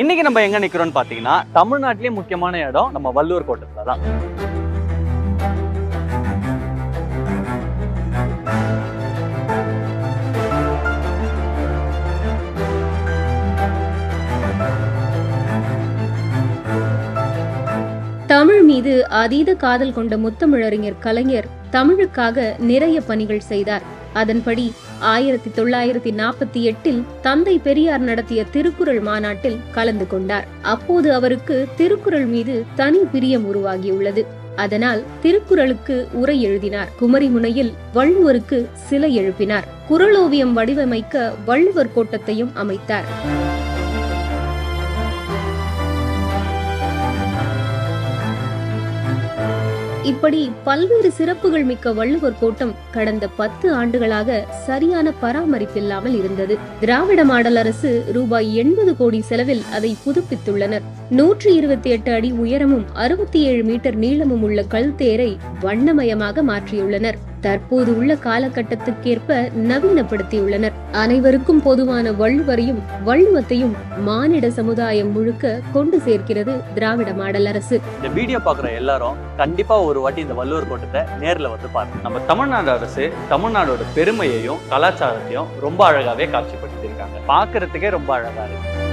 இன்னைக்கு நம்ம எங்க நிக்கிறோம்னு பாத்தீங்கன்னா தமிழ்நாட்டிலேயே முக்கியமான இடம் நம்ம வள்ளுவர் கோட்டத்துல தான். தமிழ் மீது அதீத காதல் கொண்ட முத்தமிழறிஞர் கலைஞர் தமிழுக்காக நிறைய பணிகள் செய்தார். அதன்படி ஆயிரத்தி தொள்ளாயிரத்தி நாற்பத்தி எட்டில் தந்தை பெரியார் நடத்திய திருக்குறள் மாநாட்டில் கலந்து கொண்டார். அப்போது அவருக்கு திருக்குறள் மீது தனி பிரியம் உருவாகியுள்ளது. அதனால் திருக்குறளுக்கு உரை எழுதினார். குமரிமுனையில் வள்ளுவருக்கு சிலை எழுப்பினார். குறளோவியம் வடிவமைக்க வள்ளுவர் கோட்டத்தையும் அமைத்தார். இப்படி பல்வேறு சிறப்புகள் மிக்க வள்ளுவர் கோட்டம் கடந்த பத்து ஆண்டுகளாக சரியான பராமரிப்பில்லாமல் இருந்தது. திராவிட மாடல் அரசு ரூபாய் எண்பது கோடி செலவில் அதை புதுப்பித்துள்ளனர். நூற்றி இருபத்தி எட்டு அடி உயரமும் அறுபத்தி ஏழு மீட்டர் நீளமும் உள்ள கல் தேரை வண்ணமயமாக மாற்றியுள்ளனர். தற்போது உள்ள காலகட்டத்துக்கேற்ப நவீனப்படுத்தியுள்ளனர். அனைவருக்கும் பொதுவான வள்ளுவரையும் வள்ளுவத்தையும் மானிட சமுதாயம் முழுக்க கொண்டு சேர்க்கிறது திராவிட மாடல் அரசு. இந்த வீடியோ பாக்குற எல்லாரும் கண்டிப்பா ஒரு வாட்டி இந்த வள்ளுவர் கோட்டத்தை நேர்ல வந்து பாருங்க. நம்ம தமிழ்நாடு அரசு தமிழ்நாடோட பெருமையையும் கலாச்சாரத்தையும் ரொம்ப அழகாவே காட்சிப்படுத்தியிருக்காங்க. பாக்குறதுக்கே ரொம்ப அழகா இருக்கு.